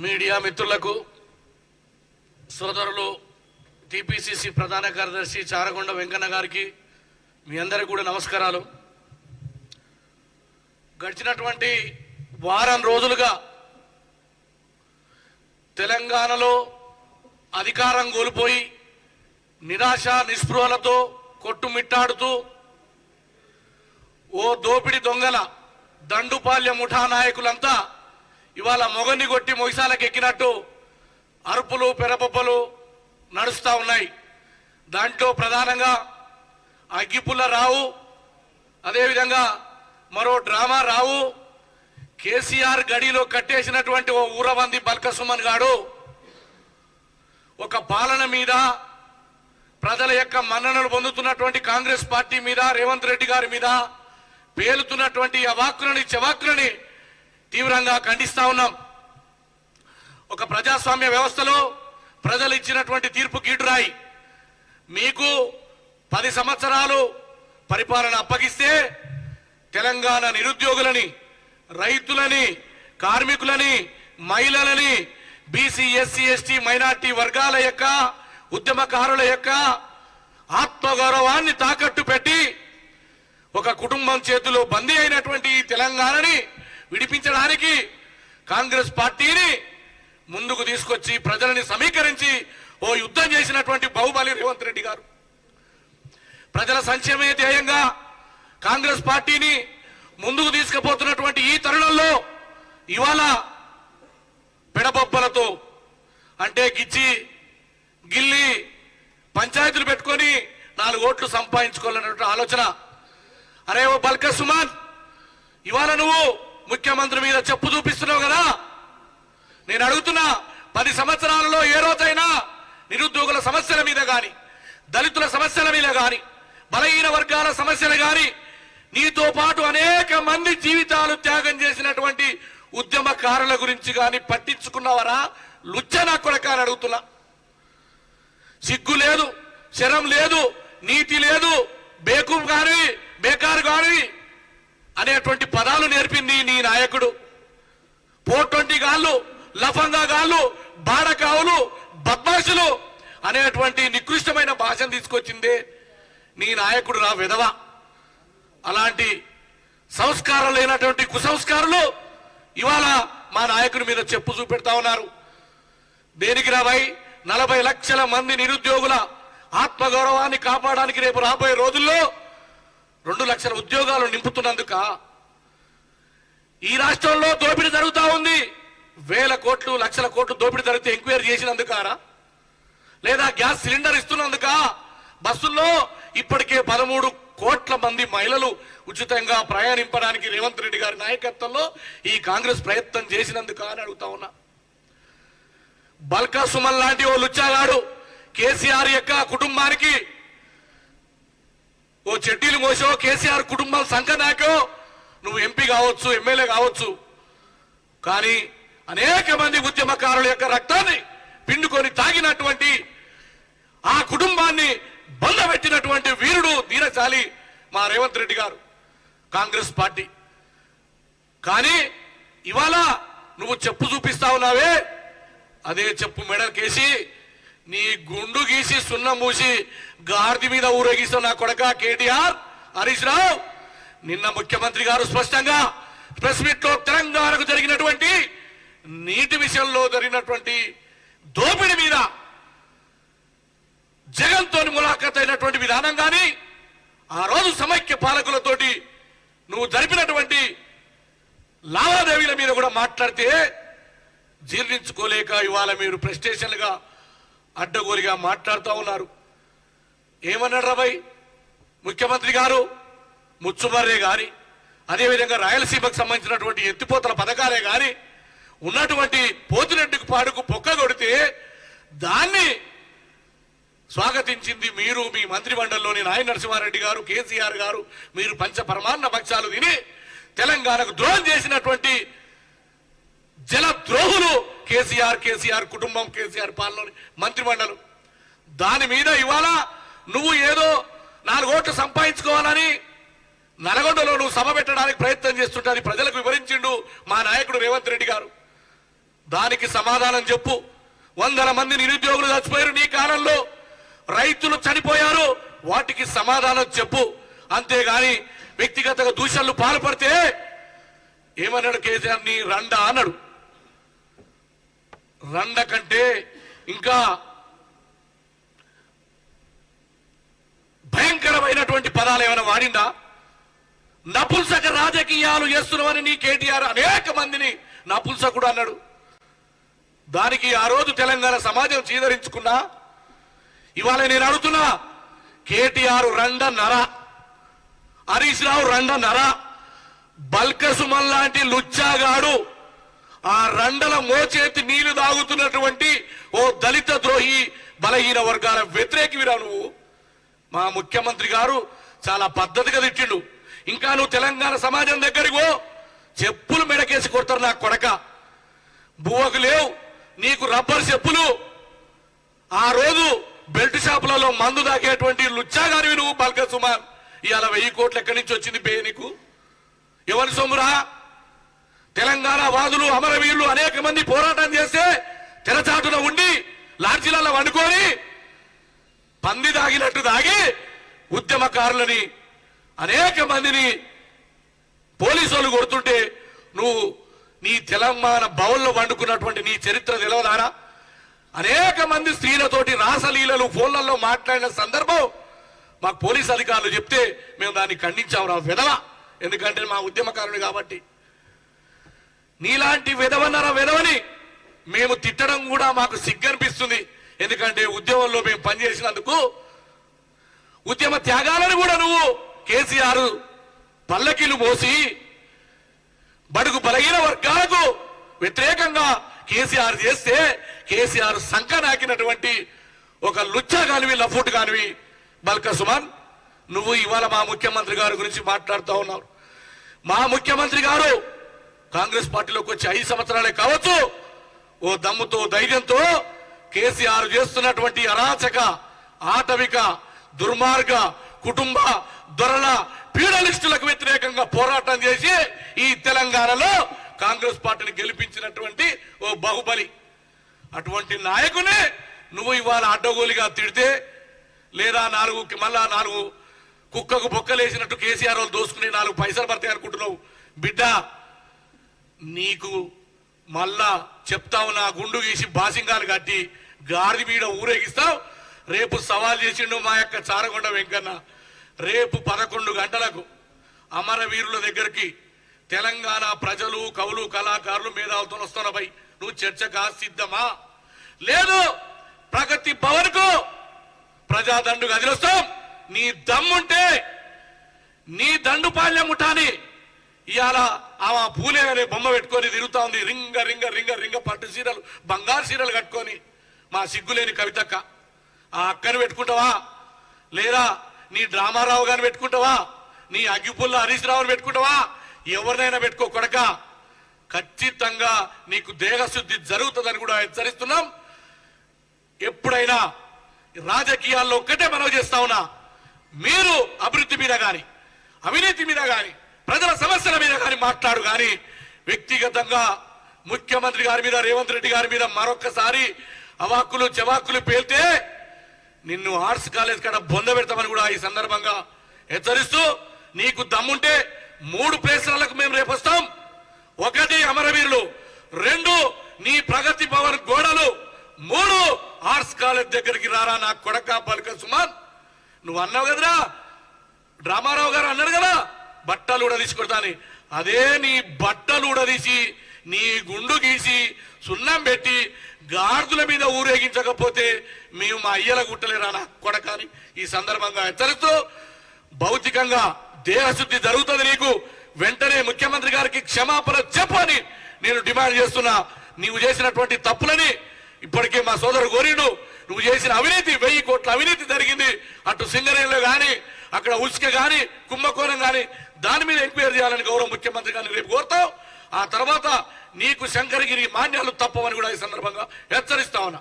Media మిత్రులకు సోదరులు TPCC ప్రధాన కార్యదర్శి చారగొండ వెంకన్న గారికి మీ అందరికీ కూడా నమస్కారాలు. గడిచినటువంటి వారం రోజులుగా తెలంగాణలో అధికారం కోల్పోయి నిరాశ నిస్పృహలతో కొట్టుమిట్టాడుతూ ఓ దోపిడి దొంగల దండుపాల్య ముఠా నాయకులంతా ఇవాళ మొగన్ని కొట్టి మొగిసాలకు ఎక్కినట్టు అరుపులు పెరపప్పలు నడుస్తూ ఉన్నాయి. దాంట్లో ప్రధానంగా అగ్గిపుల్ల రావు అదేవిధంగా మరో డ్రామా రావు కేసీఆర్ గడిలో కట్టేసినటువంటి ఓ ఊరవంది బల్కసుమన్ గాడు ఒక పాలన మీద ప్రజల యొక్క మన్ననలు పొందుతున్నటువంటి కాంగ్రెస్ పార్టీ మీద రేవంత్ రెడ్డి గారి మీద పేలుతున్నటువంటి అవాక్కులని చెవాక్కులని తీవ్రంగా ఖండిస్తా ఉన్నాం. ఒక ప్రజాస్వామ్య వ్యవస్థలో ప్రజలు ఇచ్చినటువంటి తీర్పు గీటురాయి. మీకు పది సంవత్సరాలు పరిపాలన అప్పగిస్తే తెలంగాణ నిరుద్యోగులని రైతులని కార్మికులని మహిళలని బీసీ ఎస్సీ ఎస్టీ మైనార్టీ వర్గాల యొక్క ఉద్యమకారుల యొక్క ఆత్మగౌరవాన్ని తాకట్టు పెట్టి ఒక కుటుంబం చేతిలో బందీ అయినటువంటి ఈ తెలంగాణని విడిపించడానికి కాంగ్రెస్ పార్టీని ముందుకు తీసుకొచ్చి ప్రజలని సమీకరించి ఓ యుద్ధం చేసినటువంటి బాహుబలి రేవంత్ రెడ్డి గారు. ప్రజల సంక్షేమే ధ్యేయంగా కాంగ్రెస్ పార్టీని ముందుకు తీసుకుపోతున్నటువంటి ఈ తరుణంలో ఇవాళ పెడబొబ్బలతో అంటే గిచ్చి గిల్లి పంచాయతీలు పెట్టుకొని నాలుగు ఓట్లు సంపాదించుకోవాలన్నటువంటి ఆలోచన. అరే ఓ బల్క సుమాన్ ఇవాళ నువ్వు ముఖ్యమంత్రి మీద చెప్పు చూపిస్తున్నావు కదా? నేను అడుగుతున్నా పది సంవత్సరాలలో ఏ రోజైనా నిరుద్యోగుల సమస్యల మీద కానీ దళితుల సమస్యల మీద కానీ బలహీన వర్గాల సమస్యలు కానీ నీతో పాటు అనేక మంది జీవితాలు త్యాగం చేసినటువంటి ఉద్యమకారుల గురించి కానీ పట్టించుకున్నవరా? లుచ్చ నా కొడక అడుగుతున్నా. సిగ్గు లేదు శరం లేదు నీతి లేదు బేకు గాని బేకారు గాని అనేటువంటి పదాలు నేర్పింది నీ నాయకుడు. పోట్వంటి గాళ్ళు లఫంగా గాళ్ళు బాడకావులు బద్మాషులు అనేటువంటి నికృష్టమైన భాషను తీసుకొచ్చిందే నీ నాయకుడు రా విధవ. అలాంటి సంస్కారం లేనటువంటి కుసంస్కారులు ఇవాళ మా నాయకుడి మీద చెప్పు చూపెడతా ఉన్నారు. దేనికి రాబాయి నలభై లక్షల మంది నిరుద్యోగుల ఆత్మగౌరవాన్ని కాపాడడానికి రేపు రాబోయే రోజుల్లో రెండు లక్షల ఉద్యోగాలు నింపుతున్నందుక ఈ రాష్ట్రంలో దోపిడీ జరుగుతూ ఉంది. వేల కోట్లు లక్షల కోట్లు దోపిడీ జరిగితే ఎంక్వైరీ చేసినందుకారా లేదా గ్యాస్ సిలిండర్ ఇస్తున్నందుక బస్సుల్లో ఇప్పటికే పదమూడు కోట్ల మంది మహిళలు ఉచితంగా ప్రయాణింపడానికి రేవంత్ రెడ్డి గారి నాయకత్వంలో ఈ కాంగ్రెస్ ప్రయత్నం చేసినందుక అని అడుగుతా ఉన్నా. బల్కా సుమన్ లాంటి ఓ లుచ్చాగాడు. కేసీఆర్ యొక్క కుటుంబానికి ఓ చెడ్డీలు మోసో కేసీఆర్ కుటుంబం సంకనాకో నువ్వు ఎంపీ కావచ్చు ఎమ్మెల్యే కావచ్చు. కానీ అనేక మంది ఉద్యమకారుల యొక్క రక్తాన్ని పిండుకొని తాగినటువంటి ఆ కుటుంబాన్ని బంధపెట్టినటువంటి వీరుడు ధీరశాలి మా రేవంత్ రెడ్డి గారు కాంగ్రెస్ పార్టీ. కానీ ఇవాళ నువ్వు చెప్పు చూపిస్తా ఉన్నావే అదే చెప్పు మెడకేసి నీ గుండు గీసి సున్నం మూసి గార్ది మీద ఊరేగిస్తావు నా కొడక కేటీఆర్. హరీష్ రావు నిన్న ముఖ్యమంత్రి గారు స్పష్టంగా ప్రెస్ మీట్లో తెలంగాణకు జరిగినటువంటి నీటి విషయంలో జరిగినటువంటి దోపిడి మీద జగన్ తోని ములాఖత్ అయినటువంటి విధానం కానీ ఆ రోజు సమైక్య పాలకులతోటి నువ్వు జరిపినటువంటి లావాదేవీల మీద కూడా మాట్లాడితే జీర్ణించుకోలేక ఇవాళ మీరు ప్రెస్టేషన్లుగా అడ్డగోలిగా మాట్లాడుతూ ఉన్నారు. ఏమన్నాడు రాబాయ్? ముఖ్యమంత్రి గారు ముచ్చుమర్రే గాని అదేవిధంగా రాయలసీమకు సంబంధించినటువంటి ఎత్తిపోతల పథకాలే గాని ఉన్నటువంటి పోతిరెడ్డికి పాడుకు పొక్క కొడితే దాన్ని స్వాగతించింది మీరు మీ మంత్రి మండలిలోని నాయ నరసింహారెడ్డి గారు కేసీఆర్ గారు మీరు పంచ పరమాన్న పక్షాలు తిని తెలంగాణకు ద్రోహం చేసినటువంటి జల ద్రోహులు కేసీఆర్ కేసీఆర్ కుటుంబం కేసీఆర్ పాలనలోని మంత్రి మండలి దాని మీద ఇవాళ నువ్వు ఏదో నాలుగు ఓట్లు సంపాదించుకోవాలని నల్గొండలో నువ్వు సభ పెట్టడానికి ప్రయత్నం చేస్తుంటాని ప్రజలకు వివరించిండు మా నాయకుడు రేవంత్ రెడ్డి గారు. దానికి సమాధానం చెప్పు. వందల మంది నిరుద్యోగులు చచ్చిపోయారు నీ కాలంలో. రైతులు చనిపోయారు. వాటికి సమాధానం చెప్పు. అంతేగాని వ్యక్తిగత దూషణలు పాల్పడితే ఏమన్నాడు కేసీఆర్? నీ రండా అన్నాడు. రండ కంటే ఇంకా భయంకరమైనటువంటి పదాలు ఏమైనా వాడిందా? నపుంసక రాజకీయాలు చేస్తున్నామని నీ కేటీఆర్ అనేక మందిని నపుంసకుడు అన్నాడు. దానికి ఆ రోజు తెలంగాణ సమాజం చీదరించుకున్నా ఇవాళ నేను అడుగుతున్నా కేటీఆర్ రండ నర హరీష్ రావు రండ నర బల్కసుమన్ లాంటి లుచ్చాగాడు ఆ రండల మోచేతి నీళ్ళు తాగుతున్నటువంటి ఓ దళిత ద్రోహి బలహీన వర్గాల వ్యతిరేకివిరా నువ్వు. మా ముఖ్యమంత్రి గారు చాలా పద్ధతిగా తిట్టిండు. ఇంకా నువ్వు తెలంగాణ సమాజం దగ్గరికి పో. చెప్పులు మెడకేసి కొడతారు నా కొడక. బువ్వకు లేవు. నీకు రబ్బర్ చెప్పులు. ఆ రోజు బెల్ట్ షాపులలో మందు తాగేటువంటి లుచ్చాగానివి నువ్వు బల్క సుమార్ ఇవాళ వెయ్యి కోట్లు ఎక్కడి నుంచి వచ్చింది బే నీకు? ఎవరి సొమ్మురా? తెలంగాణ వాదులు అమరవీరులు అనేక మంది పోరాటం చేస్తే తెరచాటున ఉండి లాడ్జీలలో వండుకొని పంది దాగినట్టు దాగి ఉద్యమకారులని అనేక మందిని పోలీసు వాళ్ళు కొడుతుంటే నువ్వు నీ తెలంగాణ బౌల్లో వండుకున్నటువంటి నీ చరిత్ర తెలవదారా? అనేక మంది స్త్రీలతోటి రాసలీలలు ఫోన్లలో మాట్లాడిన సందర్భం మాకు పోలీస్ అధికారులు చెప్తే మేము దాన్ని ఖండించాము రా విధవ ఎందుకంటే మా ఉద్యమకారుడు కాబట్టి. నీలాంటి విధవన్నర విధవని మేము తిట్టడం కూడా మాకు సిగ్గనిపిస్తుంది. ఎందుకంటే ఉద్యమంలో మేము పనిచేసినందుకు ఉద్యమ త్యాగాలను కూడా నువ్వు కేసీఆర్ పల్లకీలు మోసి బడుగు బలహీన వర్గాలకు వ్యతిరేకంగా కేసీఆర్ చేస్తే కేసీఆర్ సంఖ నాకినటువంటి ఒక లుచ్చా కానివి లఫూట్ కానివి బల్క సుమన్ నువ్వు ఇవాళ మా ముఖ్యమంత్రి గారి గురించి మాట్లాడుతూ ఉన్నావు. మా ముఖ్యమంత్రి గారు కాంగ్రెస్ పార్టీలోకి వచ్చి ఐదు సంవత్సరాలే కావచ్చు ఓ దమ్ముతో ధైర్యంతో కేసీఆర్ చేస్తున్నటువంటి అరాచక ఆటవిక దుర్మార్గ కుటుంబ దొరల పీడలిస్టులకు వ్యతిరేకంగా పోరాటం చేసి ఈ తెలంగాణలో కాంగ్రెస్ పార్టీని గెలిపించినటువంటి ఓ బాహుబలి. అటువంటి నాయకునే నువ్వు ఇవాళ అడ్డగోలిగా తిడితే లేదా నాలుగు మళ్ళా నాలుగు కుక్కకు బొక్కలేసినట్టు కేసీఆర్ వాళ్ళు దోసుకుని నాలుగు పైసలు పడతాయి అనుకుంటున్నావు. బిడ్డ నీకు మళ్ళా చెప్తావు నా గుండు గీసి బాసింగాలు కట్టి గాడి మీద ఊరేగిస్తావు. రేపు సవాల్ చేసిండు మా యొక్క చారగొండ వెంకన్న. రేపు పదకొండు గంటలకు అమరవీరుల దగ్గరికి తెలంగాణ ప్రజలు కవులు కళాకారులు మేధావులతో వస్తున్నపై నువ్వు చర్చగా సిద్ధమా? లేదు ప్రగతి భవన్కు ప్రజాదండు గదిలొస్తాం నీ దమ్ముంటే నీ దండుపాల్యం ముఠాని ఇవాళ ఆమె పూలేననే బొమ్మ పెట్టుకొని తిరుగుతా ఉంది రింగ రింగ రింగ రింగ పట్టు చీరలు బంగారు చీరలు కట్టుకొని మా సిగ్గులేని కవితక్క. ఆ అక్కని పెట్టుకుంటావా? లేదా నీ డ్రామారావు గారిని పెట్టుకుంటావా? నీ అగ్గిపుల్ల హరీష్ రావుని పెట్టుకుంటావా? ఎవరినైనా పెట్టుకో కొడక. ఖచ్చితంగా నీకు దేహశుద్ధి జరుగుతుందని కూడా హెచ్చరిస్తున్నాం. ఎప్పుడైనా రాజకీయాల్లో ఒక్కటే మనవి చేస్తా ఉన్నా. మీరు అభివృద్ధి మీద కానీ అవినీతి మీద కానీ ప్రజల సమస్యల మీద కానీ మాట్లాడు కానీ వ్యక్తిగతంగా ముఖ్యమంత్రి గారి మీద రేవంత్ రెడ్డి గారి మీద మరొక్కసారి అవాక్కులు జవాక్కులు పేల్తే నిన్ను ఆర్ట్స్ కాలేజ్ కాడ బొంద పెడతామని కూడా ఈ సందర్భంగా హెచ్చరిస్తూ నీకు దమ్ముంటే మూడు ప్లేసులకు మేము రేపు వస్తాం. ఒకటి అమరవీరులు రెండు నీ ప్రగతి భవన్ గోడలు మూడు ఆర్ట్స్ కాలేజ్ దగ్గరికి రారా నా కొడక పలుక సుమాన్. నువ్వు అన్నావు కదరా డ్రామారావు గారు అన్నారు కదా బట్టలు ఉడదీసి కొడతాని అదే నీ బట్టలు ఉడదీసి నీ గుండు గీసి సున్నం పెట్టి గాడిదల మీద ఊరేగించకపోతే మేము మా అయ్యల గుట్టలేరా నా కొడకాని. ఈ సందర్భంగా హెచ్చరిస్తూ భౌతికంగా దేహశుద్ధి జరుగుతుంది నీకు. వెంటనే ముఖ్యమంత్రి గారికి క్షమాపణ చెప్పని నేను డిమాండ్ చేస్తున్నా. నీవు చేసినటువంటి తప్పులని ఇప్పటికే మా సోదరు కోరిండు. నువ్వు చేసిన అవినీతి వెయ్యి కోట్ల అవినీతి జరిగింది అటు సింగరేణిలో గాని అక్కడ ఉసుక కానీ కుంభకోణం కానీ దాని మీద ఎంక్వైరీ చేయాలని గౌరవ ముఖ్యమంత్రి గారిని రేపు కోరుతాం. ఆ తర్వాత నీకు శంకరగిరి మాన్యాలు తప్పవని కూడా ఈ సందర్భంగా హెచ్చరిస్తా ఉన్నా.